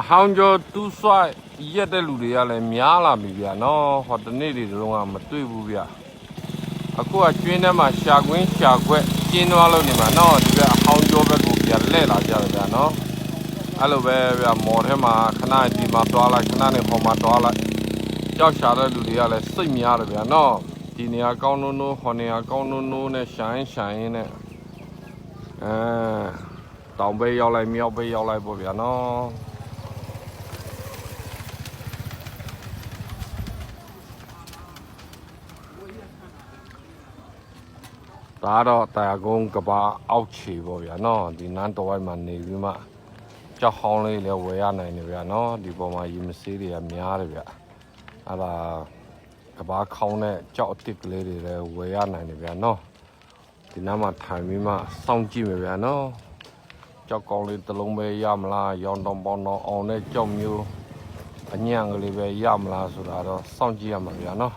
အဟောင်းကျော်တူးဆွိုက်ရက်တဲ့လူတွေကလည်းများလာပြီဗျာနော်ဟောတနေ့တွေတုန်းကမတွေ့ဘူးဗျာအခုကကျွင်းထဲမှာရှာကွင်းရှာခွက်ကျင်းသွားလို့နေမှာနော်ဒီဘက်အဟောင်းကျော်ဘက်ကိုပြန်လှည့်လာကြတယ်ဗျာနော်အဲ့လိုပဲဗျာမော်ထဲမှာခဏဒီမှာတွားလိုက်ခဏနေဟောမှာတွားလိုက်ကြောက်ရှာတဲ့လူတွေကလည်းစိတ်များတယ်ဗျာနော်ဒီနေရာကောင်းနိုးနိုးဟောနေရာကောင်းနိုးနိုးနဲ့ရှိုင်းရှိုင်းနဲ့အဲတောင်ဘက်ရောက်လိုက်မြောက်ဘက်ရောက်လိုက်ပေါ့ဗျာနော် ဒါကတော့တရားကုန်းကဘာအောက်ခြေပေါ့ဗျာနော်ဒီနန်းတော်ဝိုင်းမှာနေပြီးမှကြောက်ဟောင်းလေးလည်းဝယ်ရနိုင်တယ်ဗျာနော်ဒီပေါ်မှာရေမဆေးတွေကများတယ်ဗျအဲ့ဒါကဘာခေါင်းနဲ့ကြောက်အစ်စ်ကလေးတွေလည်းဝယ်ရနိုင်တယ်ဗျာနော်ဒီနားမှာထိုင်ပြီးမှစောင့်ကြည့်မယ်ဗျာနော်ကြောက်ကောင်းလေးတစ်လုံးပဲရမလားရောင်တောင်ပေါင်းတော့အောင်တဲ့ကြောက်မျိုးအညံ့ကလေးပဲရမလားဆိုတာတော့စောင့်ကြည့်ရမှာဗျာနော်